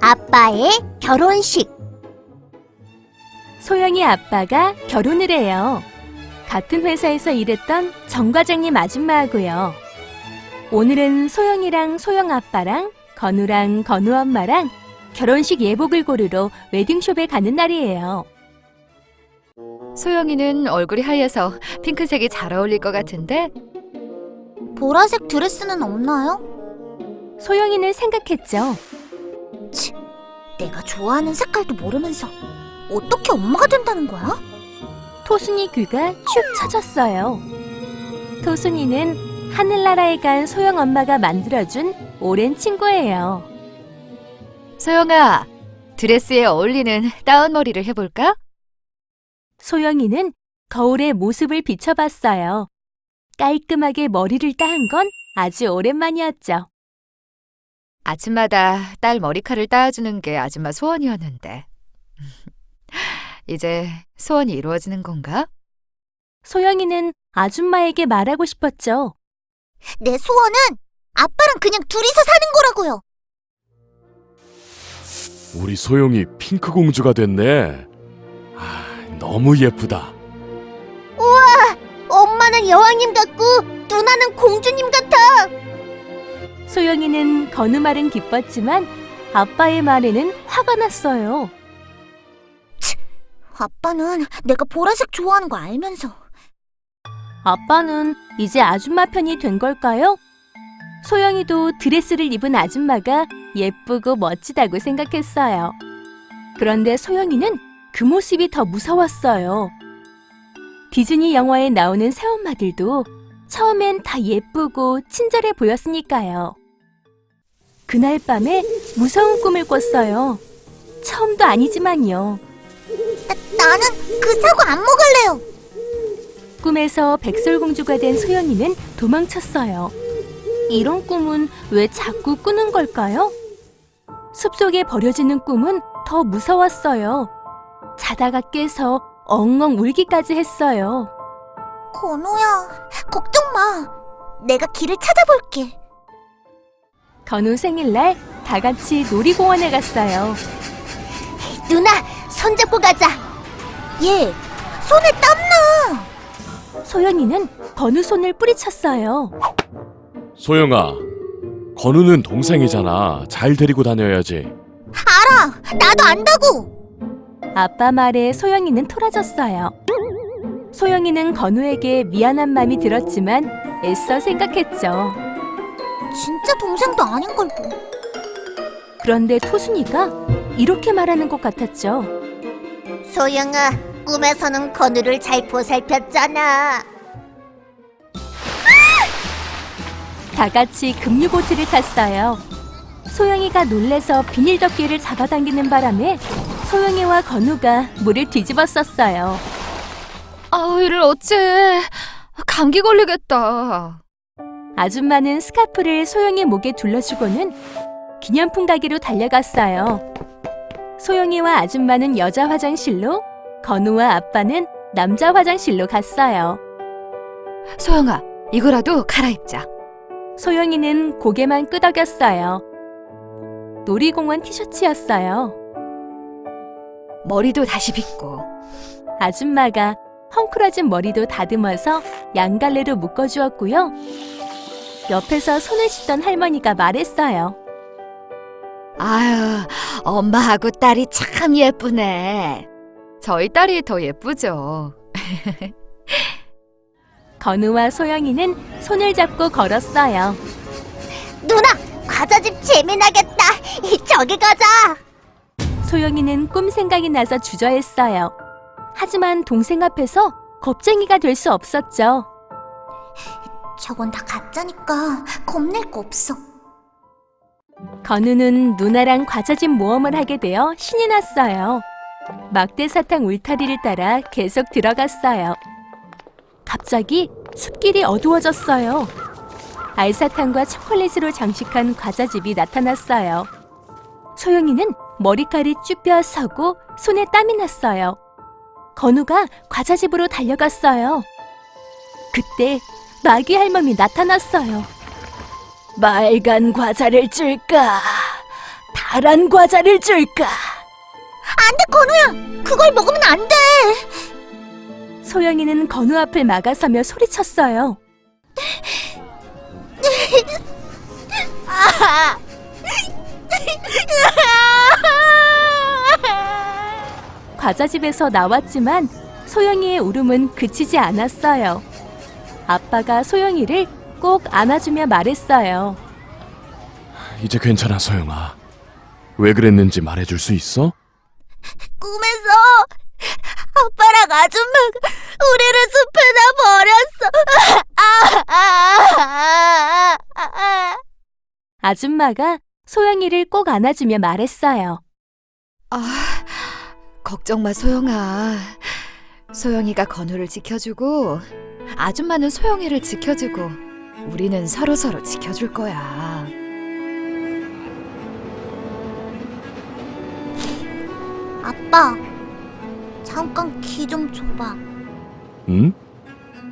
아빠의 결혼식. 소영이 아빠가 결혼을 해요. 같은 회사에서 일했던 정 과장님 아줌마하고요. 오늘은 소영이랑 소영 아빠랑 건우랑 건우 엄마랑 결혼식 예복을 고르러 웨딩숍에 가는 날이에요. 소영이는 얼굴이 하얘서 핑크색이 잘 어울릴 것 같은데 보라색 드레스는 없나요? 소영이는 생각했죠. 내가 좋아하는 색깔도 모르면서 어떻게 엄마가 된다는 거야? 토순이 귀가 축 처졌어요. 토순이는 하늘나라에 간 소영 엄마가 만들어준 오랜 친구예요. 소영아 드레스에 어울리는 다운 머리를 해볼까? 소영이는 거울에 모습을 비춰봤어요. 깔끔하게 머리를 따은 건 아주 오랜만이었죠. 아침마다 딸 머리카락을 따주는 게 아줌마 소원이었는데 이제 소원이 이루어지는 건가? 소영이는 아줌마에게 말하고 싶었죠. 내 소원은 아빠랑 그냥 둘이서 사는 거라고요. 우리 소영이 핑크 공주가 됐네. 아, 너무 예쁘다. 엄마는 여왕님 같고 누나는 공주님 같아. 소영이는 건우 말은 기뻤지만 아빠의 말에는 화가 났어요. 아빠는 내가 보라색 좋아하는 거 알면서 아빠는 이제 아줌마 편이 된 걸까요? 소영이도 드레스를 입은 아줌마가 예쁘고 멋지다고 생각했어요. 그런데 소영이는 그 모습이 더 무서웠어요. 디즈니 영화에 나오는 새엄마들도 처음엔 다 예쁘고 친절해 보였으니까요. 그날 밤에 무서운 꿈을 꿨어요. 처음도 아니지만요. 나 는 그 사과 안 먹을래요. 꿈에서 백설공주가 된 소영이는 도망쳤어요. 이런 꿈은 왜 자꾸 꾸는 걸까요? 숲속에 버려지는 꿈은 더 무서웠어요. 자다가 깨서 엉엉 울기까지 했어요. 건우야, 걱정 마. 내가 길을 찾아볼게. 건우 생일날 다 같이 놀이공원에 갔어요. 누나, 손잡고 가자. 얘, 손에 땀나. 소영이는 건우 손을 뿌리쳤어요. 소영아, 건우는 동생이잖아. 잘 데리고 다녀야지. 알아, 나도 안다고. 아빠 말에 소영이는 토라졌어요. 소영이는 건우에게 미안한 마음이 들었지만 애써 생각했죠. 진짜 동생도 아닌 걸 뭐. 그런데 토순이가 이렇게 말하는 것 같았죠. 소영아, 꿈에서는 건우를 잘 보살폈잖아. 다 같이 급류보트를 탔어요. 소영이가 놀래서 비닐 덮개를 잡아당기는 바람에 소영이와 건우가 물을 뒤집었었어요. 아우 이를 어째 감기 걸리겠다. 아줌마는 스카프를 소영이 목에 둘러주고는 기념품 가게로 달려갔어요. 소영이와 아줌마는 여자 화장실로, 건우와 아빠는 남자 화장실로 갔어요. 소영아 이거라도 갈아입자. 소영이는 고개만 끄덕였어요. 놀이공원 티셔츠였어요. 머리도 다시 빗고 아줌마가 헝클어진 머리도 다듬어서 양갈래로 묶어주었고요. 옆에서 손을 씻던 할머니가 말했어요. 아유 엄마하고 딸이 참 예쁘네. 저희 딸이 더 예쁘죠. 건우와 소영이는 손을 잡고 걸었어요. 누나, 과자집 재미나겠다. 저기 가자. 소영이는 꿈 생각이 나서 주저했어요. 하지만 동생 앞에서 겁쟁이가 될 수 없었죠. 저건 다 가짜니까 겁낼 거 없어. 건우는 누나랑 과자집 모험을 하게 되어 신이 났어요. 막대 사탕 울타리를 따라 계속 들어갔어요. 갑자기 숲길이 어두워졌어요. 알사탕과 초콜릿으로 장식한 과자집이 나타났어요. 소영이는 머리칼이 쭈뼛 서고 손에 땀이 났어요. 건우가 과자집으로 달려갔어요. 그때 마귀 할멈이 나타났어요. 빨간 과자를 줄까? 파란 과자를 줄까? 안 돼, 건우야! 그걸 먹으면 안 돼! 소영이는 건우 앞을 막아서며 소리쳤어요. 과자집에서 나왔지만 소영이의 울음은 그치지 않았어요. 아빠가 소영이를 꼭 안아주며 말했어요. 이제 괜찮아, 소영아. 왜 그랬는지 말해줄 수 있어? 꿈에서 아빠랑 아줌마가 우리를 숲에다 버렸어. 아, 아, 아, 아, 아. 아줌마가 소영이를 꼭 안아주며 말했어요. 아, 걱정 마, 소영아. 소영이가 건우를 지켜주고, 아줌마는 소영이를 지켜주고, 우리는 서로서로 지켜줄 거야. 아빠, 잠깐 귀 좀 줘봐. 응?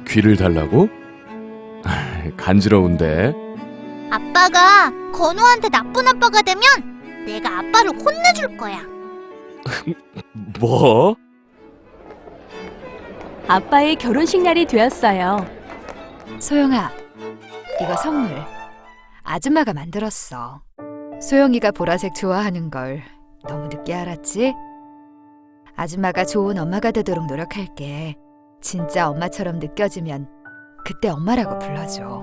귀를 달라고? 간지러운데. 아빠가 건우한테 나쁜 아빠가 되면 내가 아빠를 혼내줄 거야. 뭐? 아빠의 결혼식 날이 되었어요. 소영아, 이거 선물. 아줌마가 만들었어. 소영이가 보라색 좋아하는 걸 너무 늦게 알았지? 아줌마가 좋은 엄마가 되도록 노력할게. 진짜 엄마처럼 느껴지면 그때 엄마라고 불러줘.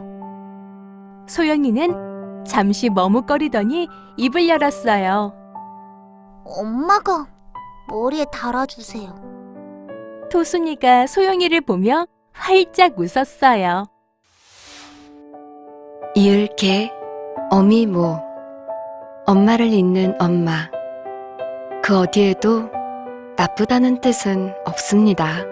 소영이는 잠시 머뭇거리더니 입을 열었어요. 엄마가 머리에 달아주세요. 토순이가 소영이를 보며 활짝 웃었어요. 이을개, 어미모, 엄마를 잇는 엄마. 그 어디에도 나쁘다는 뜻은 없습니다.